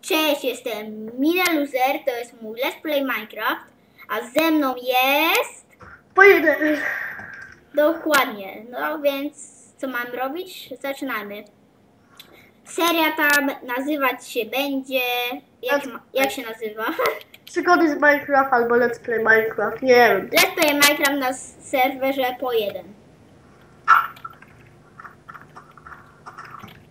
Cześć, jestem Mina Loser, to jest mój Let's Play Minecraft, a ze mną jest... Pojedę. Dokładnie, no więc co mam robić? Zaczynamy. Seria ta nazywać się będzie... Jak, ma, jak się nazywa? Przygody z Minecraft albo Let's Play Minecraft. Nie wiem. Let's Play Minecraft na serwerze po jeden.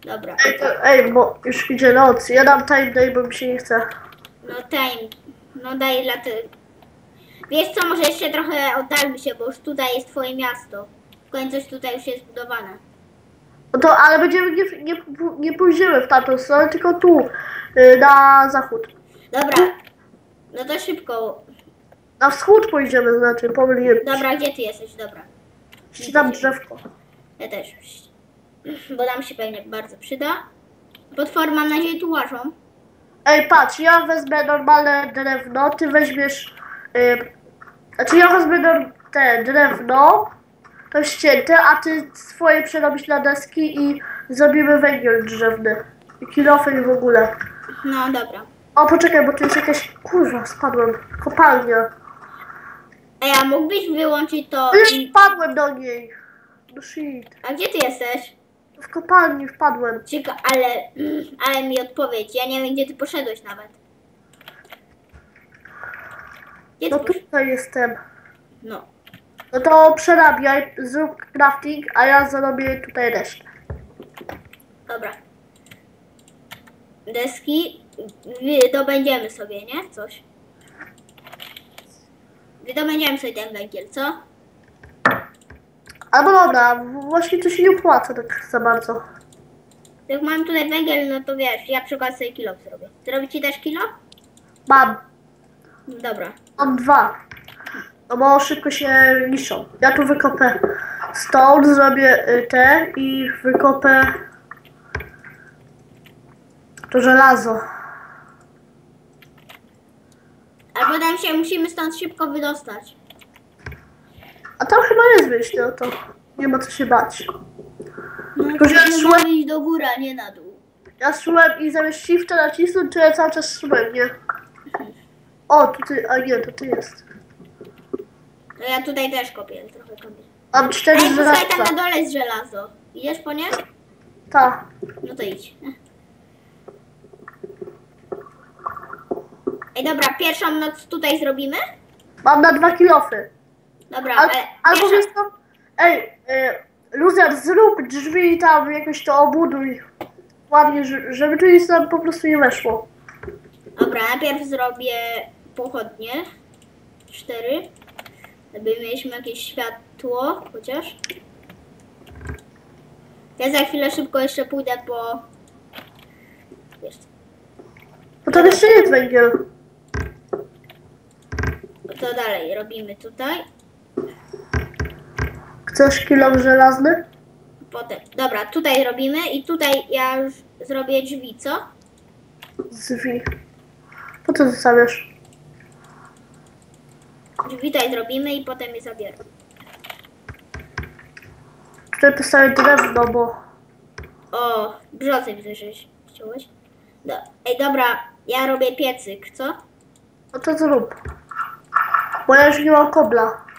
Dobra, Ej, to, ej, bo już idzie noc. Ja dam time day, bo mi się nie chce. no time, no daj lat. Wiesz co, może jeszcze trochę oddalmy się, bo już tutaj jest twoje miasto. W końcu już tutaj już jest zbudowane. No to, ale będziemy, nie, nie, nie pójdziemy w tamtą stronę, tylko tu, y, na zachód. Dobra, no to szybko. Na wschód pójdziemy, znaczy, pomyliłem. się. Dobra, gdzie ty jesteś? Dobra, Ścinam drzewko. ja też. Bo nam się pewnie bardzo przyda. Potwory mam nadzieję tu łażą. Ej, patrz, ja wezmę normalne drewno, ty weźmiesz... Y, znaczy ja wezmę te drewno, to ścięte, a ty swoje przerobisz na deski i zrobimy węgiel drzewny. I kilofy w ogóle. No dobra. O, poczekaj, bo tu jest jakaś... Kurwa, spadłem. Kopalnia. Ej, a mógłbyś wyłączyć to... Już wpadłem do niej. No shit. A gdzie ty jesteś? W kopalni wpadłem. Cieka, ale, ale mi odpowiedź. Ja nie wiem, gdzie ty poszedłeś nawet. Gdzie ty No poszedłeś? tutaj jestem. No. No to przerabiaj, zrób crafting, a ja zrobię tutaj resztę. Dobra. Deski. Wydobędziemy sobie, nie? Coś. Wydobędziemy sobie ten węgiel, co? Albo dobra, właśnie to się nie opłaca tak za bardzo. Jak mam tutaj węgiel, no to wiesz, ja przy okazji sobie kilo zrobię. Zrobi ci też kilo? Mam, Dobra. mam dwa. No bo szybko się niszczą. Ja tu wykopę stone, zrobię y, te i wykopę to żelazo. A potem się musimy stąd szybko wydostać. A tam chyba jest wyjście, no to nie ma co się bać. No Tylko, że ja szłem- iść do góry, a nie na dół. Ja szłem i zamiast shifta nacisnąć, to ja cały czas szłem, nie? O, tu ty, a nie, to ty jest. No ja tutaj też kopię, trochę kopię. Mam cztery Ej, posłuchaj, tam na dole jest żelazo. Idziesz po nie? Ta. No to idź. Ej, dobra, pierwszą noc tutaj zrobimy? Mam na dwa kilofy. Dobra, Al, ale albo wiesz co? Ej, y, Luzer, zrób drzwi tam jakoś to obuduj. Ładnie, że- żeby tu nic nam po prostu nie weszło. Dobra, najpierw zrobię pochodnie. Cztery. Żeby mieliśmy jakieś światło, chociaż. Ja za chwilę szybko jeszcze pójdę po... Wiesz, Bo tam jeszcze jest węgiel. to dalej robimy tutaj. Chcesz kilof żelazny? Potem, dobra, tutaj robimy i tutaj ja już zrobię drzwi, co? Drzwi. Po co zostawiasz? Drzwi tutaj zrobimy i potem je zabiorę. Tutaj postawię drewno, bo... O, brzozy widzę, że chciałeś. Do, ej, dobra, ja robię piecyk, co? No to zrób. Bo ja już nie mam kobla.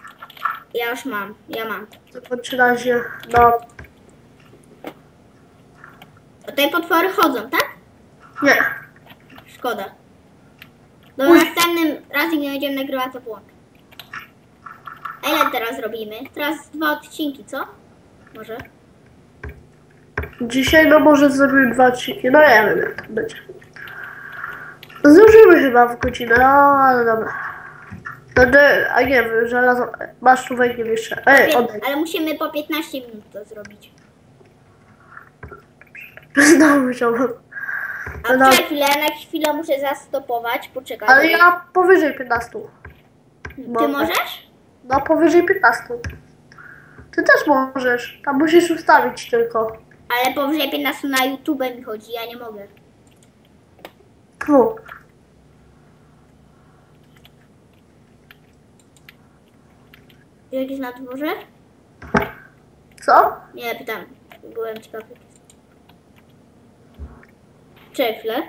Ja już mam, ja mam. To bądź razie, no... Tutaj potwory chodzą, tak? Nie. Szkoda. Do Uj. następnym razem nie będziemy nagrywać to połączę. A ile teraz robimy? Teraz dwa odcinki, co? Może? Dzisiaj no może zrobimy dwa odcinki. No ja wiem jak to będzie. Zdążymy chyba w godzinę, no ale dobra. No, no, a nie wiem, żelazo... Masz tu węgiel jeszcze. Ej, oddaj. ale musimy po 15 minut to zrobić. Znowu wziąłem. A No. czekaj chwilę, na chwilę muszę zastopować, poczekaj. Ale ja powyżej 15. Ty możesz? No powyżej 15. Ty też możesz. Tam musisz ustawić tylko. Ale powyżej 15 na YouTube mi chodzi, ja nie mogę. Tu. Jakiś na dworze? Co? Nie, pytam. Byłem ciekawy. Czekaj chwilę.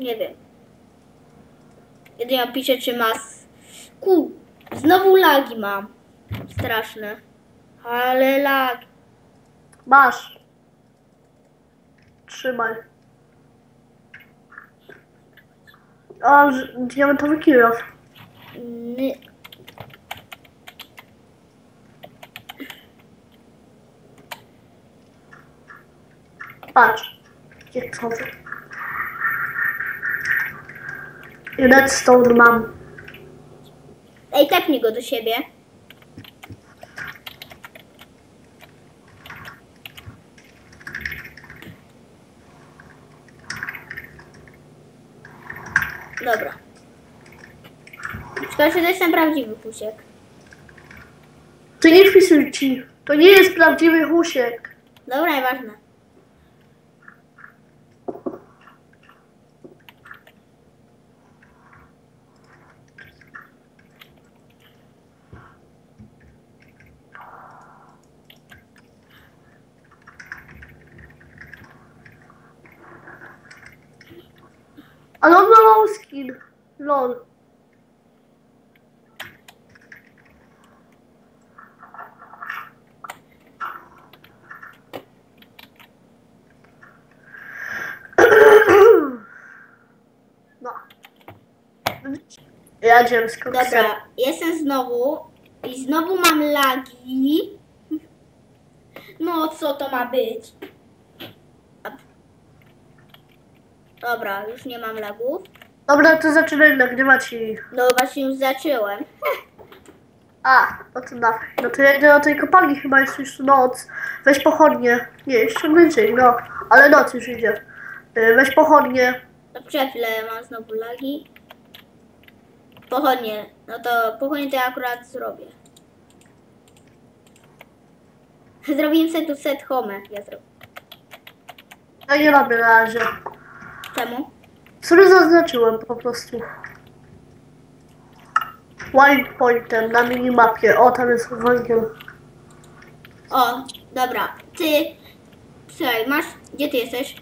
Nie wiem. Jedynie pisze, czy ma... Ku... Znowu lagi mam. Straszne. Ale lag. Masz. Trzymaj. O, diamentowy kilof. Ny... Patrz. Kietowy. I redstone mam. Ej, tepnij go do siebie. Dobra. Szkoda, że to jest ten prawdziwy pusiek. To nie wpisuj ci. To nie jest prawdziwy husiek. Dobra, nieważne. Ale on ma mały skin. Lol. No. Koksem. Dobra, jestem znowu i znowu mam lagi. No, co to ma być? A- Dobra, już nie mam lagów. Dobra, to zaczynaj nagrywać i... No właśnie już zacząłem. A, no to dawaj. No to ja idę do tej kopalni, chyba jest już noc. Weź pochodnie. Nie, jeszcze bliżej, no. Ale noc już idzie. Y, Weź pochodnie. To przez chwilę mam znowu lagi. Pochodnie. No to pochodnie to ja akurat zrobię. Zrobiłem sobie tu set home. Ja zrobię. Ja nie robię na razie. Czemu? Sobie zaznaczyłem po prostu. White pointem na minimapie. O, tam jest węgiel. O, dobra. Ty. Słuchaj, masz. Gdzie ty jesteś?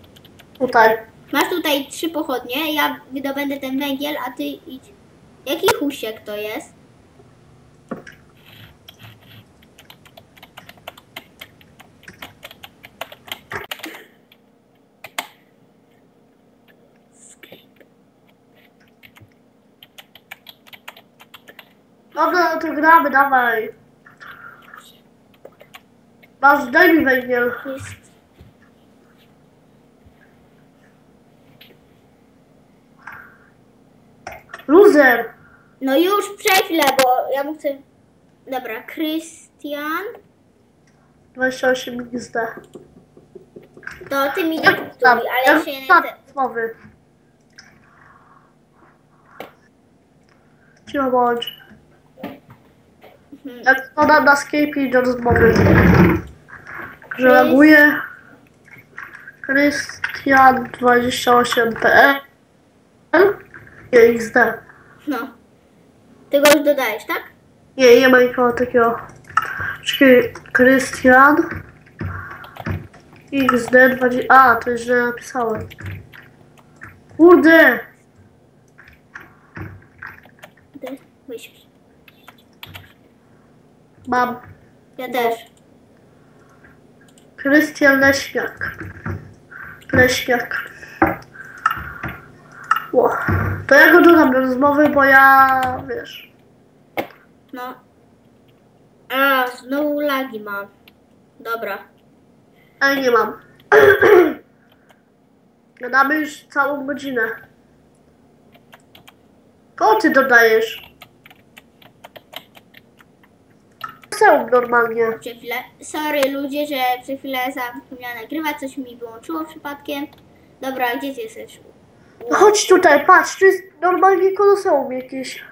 Tutaj. Masz tutaj trzy pochodnie, ja wydobędę ten węgiel, a ty idź. Jaki husiek to jest? Dobra, no to gramy, dawaj. Masz, daj mi węgiel. Loser. No już prześlę, bo ja mu chcę. Dobra, Krystian. 28 XD. To ty mi dyktuj, tam, ale ja się nie. rozmowy. Cicho bądź. Mhm. Jak podam na Skype i do rozmowy. Że reaguje Krystian28.pl Nie, XD. No. Ty go już dodajesz, tak? Nie, nie ma nikogo takiego. Czekaj, Krystian XD20. A, to jest źle napisałem. Kurde! Ty wyślij. Mam Ja też. Krystian Leśniak. Leśniak. Ło. To ja go dodam do rozmowy, bo ja, wiesz, No. A, znowu lagi mam. Dobra. ale nie mam. Gadamy już całą godzinę. Kogo ty dodajesz? Normalnie. Chwilę. Sorry ludzie, że przez chwilę zapomniałam nagrywać, coś mi wyłączyło przypadkiem. Dobra, gdzie ty jesteś? No Chodź tutaj, patrz, tu jest normalnie koloseum jakieś.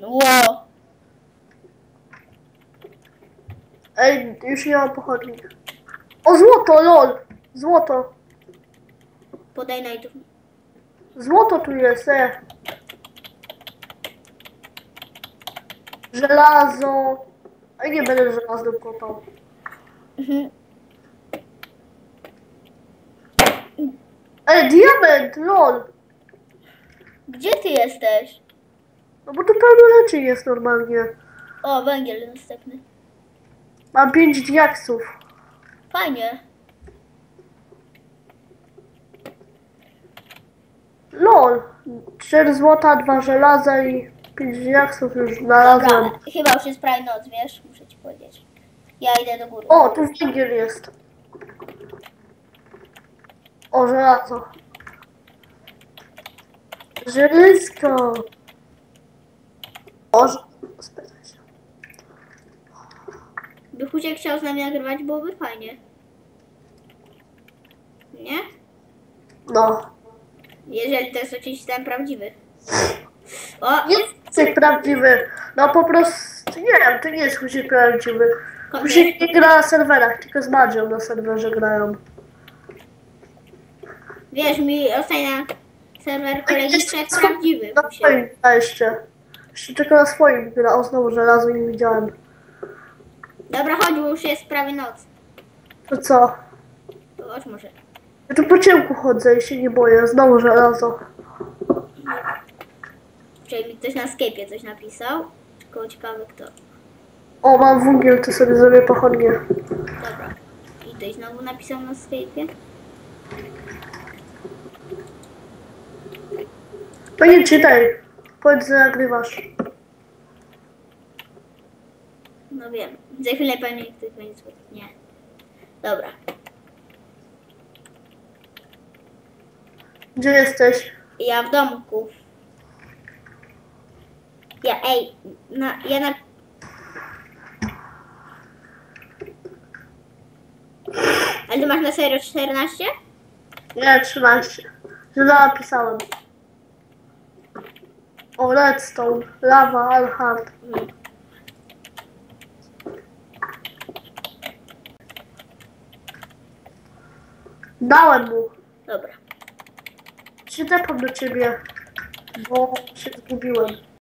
Wow. Ej, już nie mam pochodni. O, złoto, lol! Złoto. Podaj na YouTube. Złoto tu jest, e. Żelazo. Ej, nie będę żelaznym kopał. Mhm. Ej, diament, lol. Gdzie ty jesteś? No bo to pełno rzeczy jest normalnie. O, węgiel następny. Mam pięć diaksów. Fajnie. Lol. Cztery złota, dwa żelaza i pięć diaksów już znalazłem. Dobra, chyba już jest prawie noc, wiesz? Muszę ci powiedzieć. Ja idę do góry. O, tu węgiel jest. O, żelazo. Żelazko. O, spytaj się. By Husiek chciał z nami nagrywać, byłoby fajnie. Nie? No. Jeżeli to jest oczywiście ten prawdziwy. O, jest prawdziwy. No po prostu, nie wiem, to nie jest Husik prawdziwy. Husik nie gra na serwerach, tylko z Madzią na serwerze grają. wiesz, mi ostatnio serwer kolegi wszedł prawdziwy Na swoim gra jeszcze. Jeszcze tylko na swoim gra. O, znowu żelazo nie widziałem. Dobra, chodź, bo już jest prawie noc. To co? To chodź może. Ja tu po ciemku chodzę i się nie boję. Znowu żelazo. Czyli mi ktoś na Skype'ie coś napisał. Tylko ciekawe kto. O, mam węgiel, to sobie zrobię pochodnie. Dobra. I ktoś znowu napisał na Skype'ie. To nie czytaj. Powiedz, że nagrywasz. No wiem. Za chwilę pewnie ktoś będzie słyszał. Nie. Dobra. Gdzie jesteś? Ja w domku. Ja, ej, na, ja na... Ale ty masz na serio 14? Nie, 13. Źle napisałem. O, redstone, lava. Mm. Dałem mu. Dobra. Tepam do ciebie, bo się zgubiłem.